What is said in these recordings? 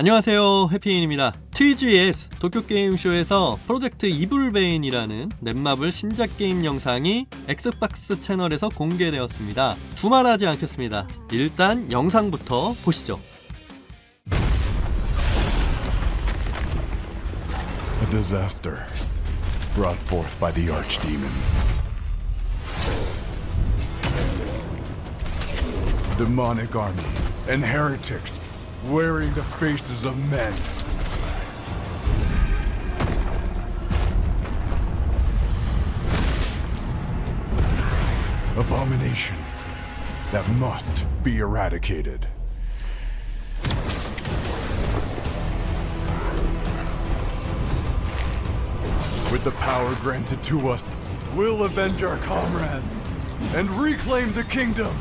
안녕하세요. 해피인입니다. TGS 도쿄게임쇼에서 프로젝트 이블베인이라는 넷마블 신작 게임 영상이 엑스박스 채널에서 공개되었습니다. 두말하지 않겠습니다. 일단 영상부터 보시죠. A disaster brought forth by the archdemon. Demonic armies and heretics wearing the faces of men. Abominations that must be eradicated. With the power granted to us, we'll avenge our comrades and reclaim the kingdom.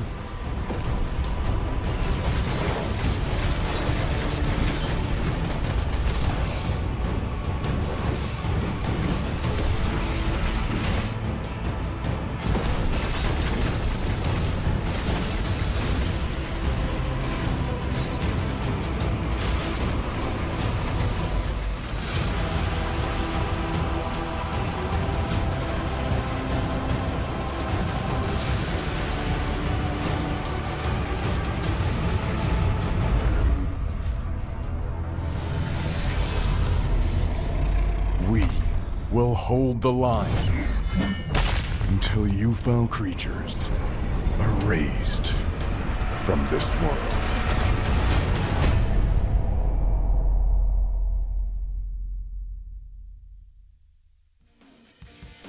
We will hold the line until you foul creatures are raised from this world.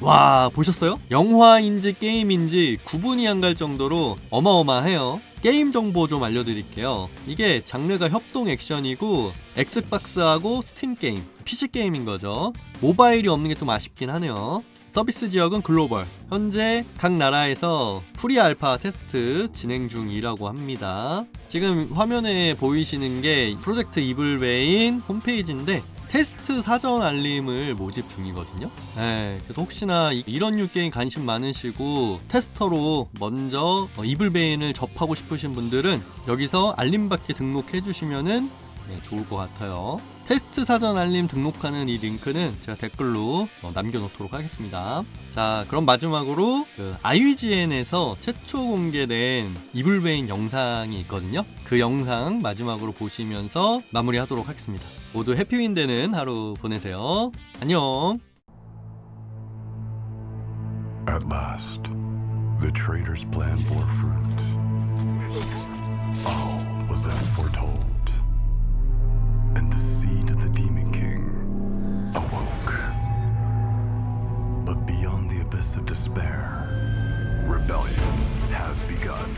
와 보셨어요? 영화인지 게임인지 구분이 안 갈 정도로 어마어마해요. 게임 정보 좀 알려드릴게요. 이게 장르가 협동 액션이고 엑스박스하고 스팀 게임, PC 게임인 거죠. 모바일이 없는 게 좀 아쉽긴 하네요. 서비스 지역은 글로벌. 현재 각 나라에서 프리 알파 테스트 진행 중이라고 합니다. 지금 화면에 보이시는 게 프로젝트 이블베인 홈페이지인데 테스트 사전 알림을 모집 중이거든요. 네, 그래서 혹시나 이- 이런 류 게임 관심 많으시고 테스터로 먼저 어, 이블베인을 접하고 싶으신 분들은 여기서 알림받기 등록해 주시면은 네, 좋을 것 같아요. 테스트 사전 알림 등록하는 이 링크는 제가 댓글로 어, 남겨놓도록 하겠습니다. 자, 그럼 마지막으로 그 IUGN에서 최초 공개된 이블베인 영상이 있거든요. 그 영상 마지막으로 보시면서 마무리하도록 하겠습니다. 모두 해피윈 되는 하루 보내세요. 안녕. At last, the traitors' plan bore fruit. All was as foretold. despair. Rebellion has begun.